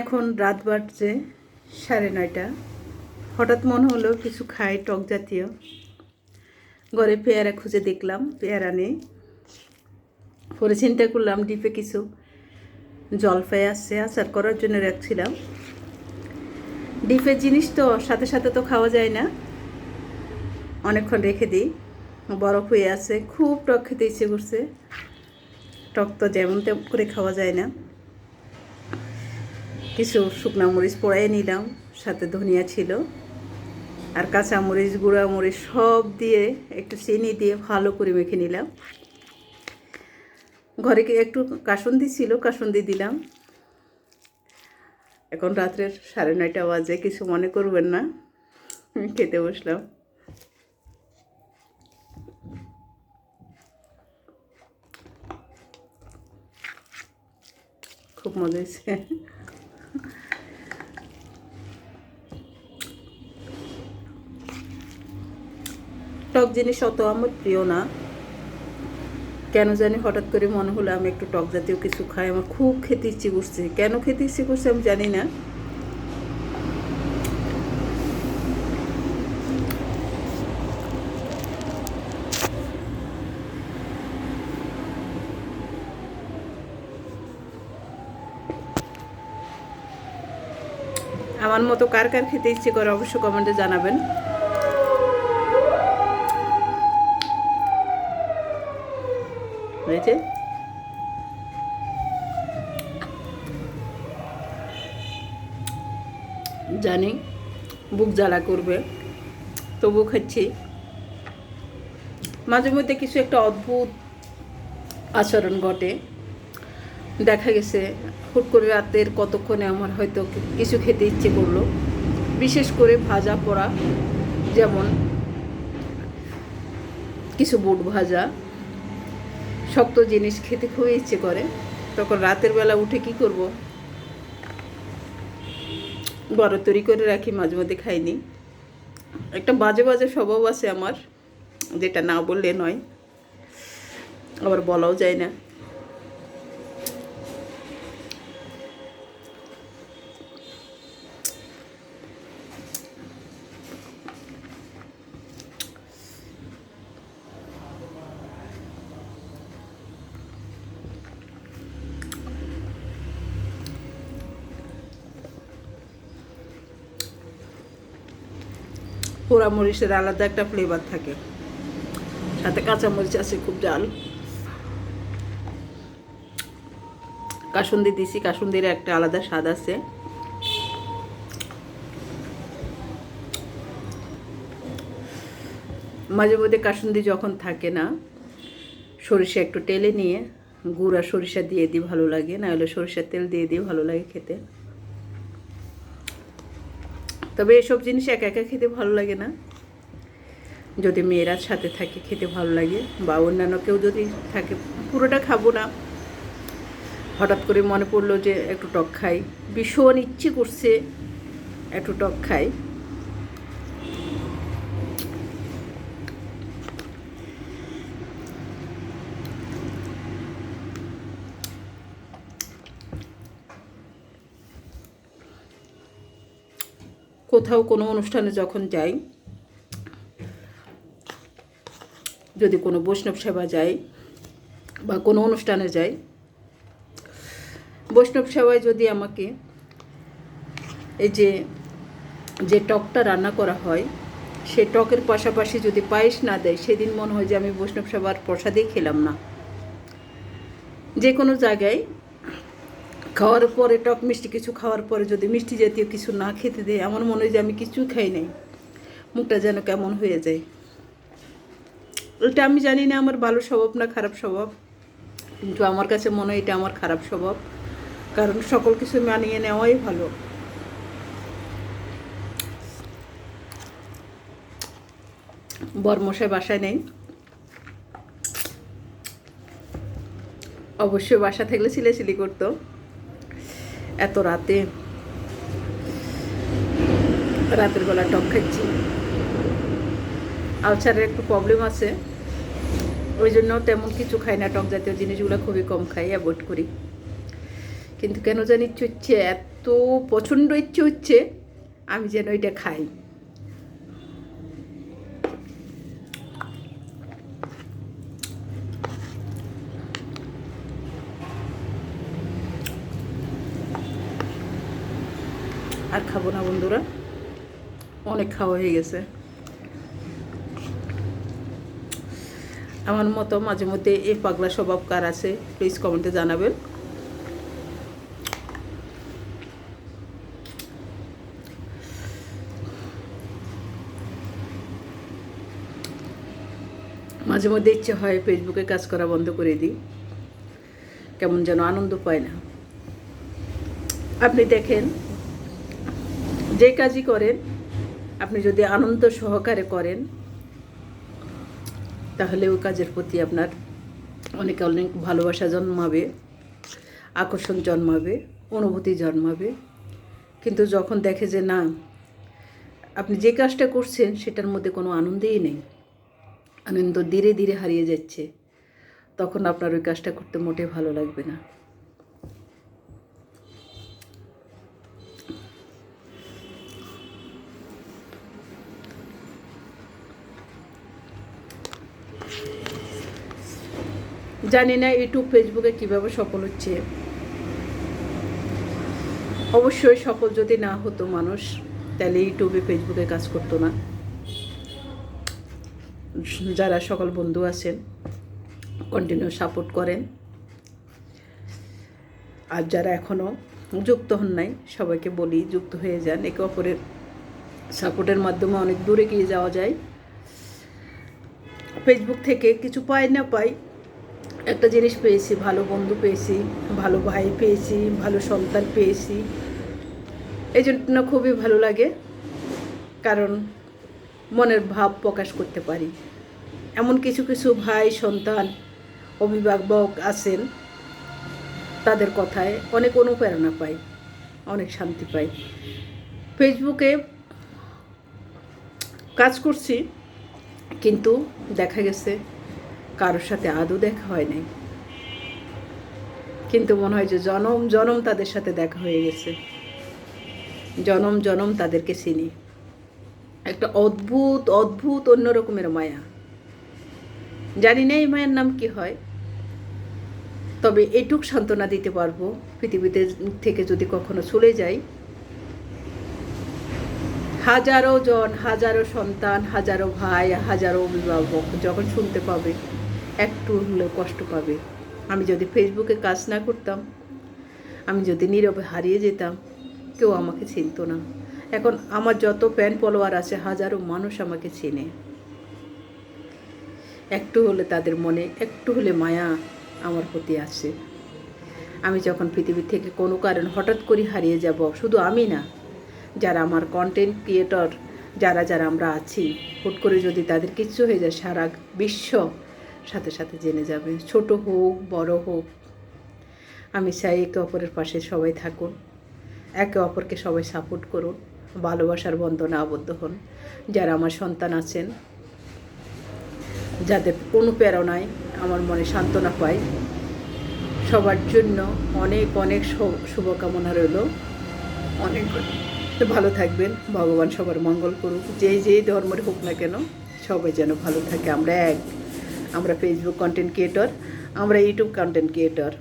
এখন রাত বাড়ছে সাড়ে নয়টা। হঠাৎ মনে হলো কিছু খাই টক জাতীয়। ঘরে পেয়ারা খুঁজে দেখলাম, পেয়ারা নেই। পরে চিন্তা করলাম, ডিপে কিছু জলপাই আসছে আচার করার জন্য রাখছিলাম। ডিপের জিনিস তো, সাথে সাথে তো খাওয়া যায় না। অনেকক্ষণ রেখে দিই। বরফ হয়ে আছে, খুব টক খেতে ইচ্ছে করছে। টক তো যেমন তেমন করে খাওয়া যায় না। কিছু শুকনা মরিচ পোড়াই নিলাম, সাথে ধনিয়া ছিল আর কাঁচা মরিচ, গুঁড়া মরিচ সব দিয়ে একটু চিনি দিয়ে ভালো করে মেখে নিলাম। ঘরে একটু কাসন্দি ছিল, কাসন্দি দিলাম। এখন রাত্রের সাড়ে নয়টা বাজে, কিছু মনে করবেন না, খেতে বসলাম। খুব মজা হয়েছে। টক জিনিস অত আমার প্রিয় না। কেন জানি হঠাৎ করে মনে হলো আমি একটু টক জাতীয় কিছু খাই। আমার খুব খেতে ইচ্ছে করছে। কেন খেতে ইচ্ছে করছে আমি জানি না। আমার মতো কার কার খেতে ইচ্ছে করে অবশ্যই কমেন্টে জানাবেন। হয়েছে? জানি, বুক জ্বালা করবে তবু খাচ্ছি। মাঝে মধ্যে কিছু একটা অদ্ভুত আচরণ ঘটে। দেখা গেছে, হুট করে রাতের কতক্ষণে আমার হয়তো কিছু খেতে ইচ্ছে করল। বিশেষ করে ভাজা পোড়া, যেমন কিছু বুট ভাজা শক্ত জিনিস খেতে খুবই ইচ্ছে করে। তখন রাতের বেলা উঠে কি করব? বড় তৈরি করে রাখি, মাঝে মধ্যে খাইনি। একটা বাজে বাজে স্বভাব আছে আমার, যেটা না বললে নয়। আবার বলাও যায় না। পোড়া মরিচের আলাদা একটা ফ্লেভার থাকে। সাথে কাঁচা মরিচ আছে, খুব জাল কাসুন্দি দিছি, কাসুন্দির একটা আলাদা স্বাদ আছে। মাঝে মধ্যে কাসুন্দি যখন থাকে না, সরিষা একটু টেলে নিয়ে, গুঁড়া সরিষা দিয়ে দিই, ভালো লাগে। না হলে সরিষার তেল দিয়ে দিই, ভালো লাগে খেতে। তবে এসব জিনিস একা একা খেতে ভালো লাগে না। যদি মেয়েরা সাথে থাকে, খেতে ভালো লাগে বা অন্যান্য কেউ যদি থাকে, পুরোটা খাব না। হঠাৎ করে মনে পড়ল যে একটু টক খাই। ভীষণ ইচ্ছে করছে একটু টক খাই। কোথাও কোনো অনুষ্ঠানে যখন যাই, যদি কোনো বৈষ্ণব সেবা যাই বা কোনো অনুষ্ঠানে যাই, বৈষ্ণব সেবায় যদি আমাকে এই যে যে টকটা রান্না করা হয়, সে টকের পাশাপাশি যদি পায়েস না দেয়, সেদিন মনে হয় যে আমি বৈষ্ণব সেবার প্রসাদেই খেলাম না। যে কোনো জায়গায় খাওয়ার পরে, টক মিষ্টি কিছু খাওয়ার পরে যদি মিষ্টি জাতীয় কিছু না খেতে দেয়, আমার মনে হয় যে আমি কিছু খাই নাই। মুখটা যেন কেমন হয়ে যায়। এটা আমি জানি না আমার ভালো স্বভাব না খারাপ স্বভাব। কিন্তু আমার কাছে মনে হয় এটা আমার খারাপ স্বভাব। কারণ সকল কিছু মানিয়ে নেওয়াই ভালো। বরমশাই বাসায় নেই। অবশ্যই বাসা থাকলে সিলেসিলি করতো। এত রাতে রাতের বেলা টক খাচ্ছি। আলসারের একটু প্রবলেম আছে। ওই জন্য তেমন কিছু খাই না, টক জাতীয় জিনিসগুলো খুবই কম খাই অ্যাভয়েড করি। কিন্তু কেন জানি ইচ্ছে হচ্ছে, এত প্রচণ্ড ইচ্ছে হচ্ছে, আমি যেন এটা খাই। আর খাব না, বন্ধুরা। অনেক খাওয়া হয়ে গেছে। আমার মতো মাঝে মধ্যে এই পাগলা স্বভাব কার আছে প্লিজ কমেন্টে জানাবেন। মাঝে মধ্যে ইচ্ছে হয় ফেসবুকে কাজ করা বন্ধ করে দিই। কেমন যেন আনন্দ পায় না। আপনি দেখেন যে কাজই করেন, আপনি যদি আনন্দ সহকারে করেন, তাহলে ওই কাজের প্রতি আপনার অনেক অনেক ভালোবাসা জন্মাবে, আকর্ষণ জন্মাবে, অনুভূতি জন্মাবে। কিন্তু যখন দেখে যে না, আপনি যে কাজটা করছেন, সেটার মধ্যে কোনো আনন্দই নেই। আনন্দ ধীরে ধীরে হারিয়ে যাচ্ছে। তখন আপনার ওই কাজটা করতে মোটেই ভালো লাগবে না। জানি না, ইউটিউব ফেসবুকে কীভাবে সফল হচ্ছে। অবশ্যই সফল যদি না হতো মানুষ, তাহলে ইউটিউবে ফেসবুকে কাজ করতো না। যারা সকল বন্ধু আছেন কন্টিনিউ সাপোর্ট করেন। আর যারা এখনও যুক্ত হন নাই, সবাইকে বলি, যুক্ত হয়ে যান। একে অপরের সাপোর্টের মাধ্যমে অনেক দূরে গিয়ে যাওয়া যায়। ফেসবুক থেকে কিছু পাই না পাই একটা জিনিস পেয়েছি, ভালো বন্ধু পেয়েছি, ভালো ভাই পেয়েছি, ভালো সন্তান পেয়েছি। এই জন্য খুবই ভালো লাগে, কারণ মনের ভাব প্রকাশ করতে পারি। এমন কিছু কিছু ভাই, সন্তান, অভিভাবক আছেন, তাদের কথায় অনেক অনুপ্রেরণা পাই, অনেক শান্তি পাই। ফেসবুকে কাজ করছি, কিন্তু দেখা গেছে কারোর সাথে আদৌ দেখা হয় নাই। কিন্তু মনে হয় যে জনম জনম তাদের সাথে দেখা হয়ে গেছে। জনম জনম তাদেরকে চিনি। একটা অদ্ভুত অদ্ভুত অন্য রকমের মায়া। জানি না এই মায়ের নাম কি হয়। তবে এটুক সান্ত্বনা দিতে পারব, পৃথিবীতে থেকে যদি কখনো চলে যাই। হাজারো জন, হাজারো সন্তান, হাজারো ভাই, হাজারো অভিভাবক যখন শুনতে পাবে। একটু হলেও কষ্ট পাবে। আমি যদি ফেসবুকে কাজ না করতাম, আমি যদি নীরবে হারিয়ে যেতাম, কেউ আমাকে চিনতো না। এখন আমার যত প্যান ফলোয়ার আছে, হাজারো মানুষ আমাকে চেনে। একটু হলে তাদের মনে, একটু হলে মায়া আমার প্রতি আছে আমি যখন পৃথিবী থেকে কোনো কারণ হঠাৎ করে হারিয়ে যাব, শুধু আমি না, যারা আমার কন্টেন্ট ক্রিয়েটর যারা যারা আমরা আছি, হুট করে যদি তাদের কিচ্ছু হয়ে যায়, সারা বিশ্ব সাথে সাথে জেনে যাবে, ছোট হোক, বড় হোক। আমি চাই একে অপরের পাশে সবাই থাকুন, একে অপরকে সবাই সাপোর্ট করুন, ভালোবাসার বন্ধনে আবদ্ধ হন। যারা আমার সন্তান আছেন যাতে কোনো প্রেরণায় আমার মনে সান্ত্বনা পাই সবার জন্য অনেক অনেক শুভকামনা রইল। অনেক ভালো থাকবেন, ভগবান সবার মঙ্গল করুক। যে যেই ধর্মের হোক না কেন, সবাই যেন ভালো থাকে, আমরা এক। আমরা ফেসবুক কন্টেন্ট ক্রিয়েটর আমরা ইউটিউব কন্টেন্ট ক্রিয়েটর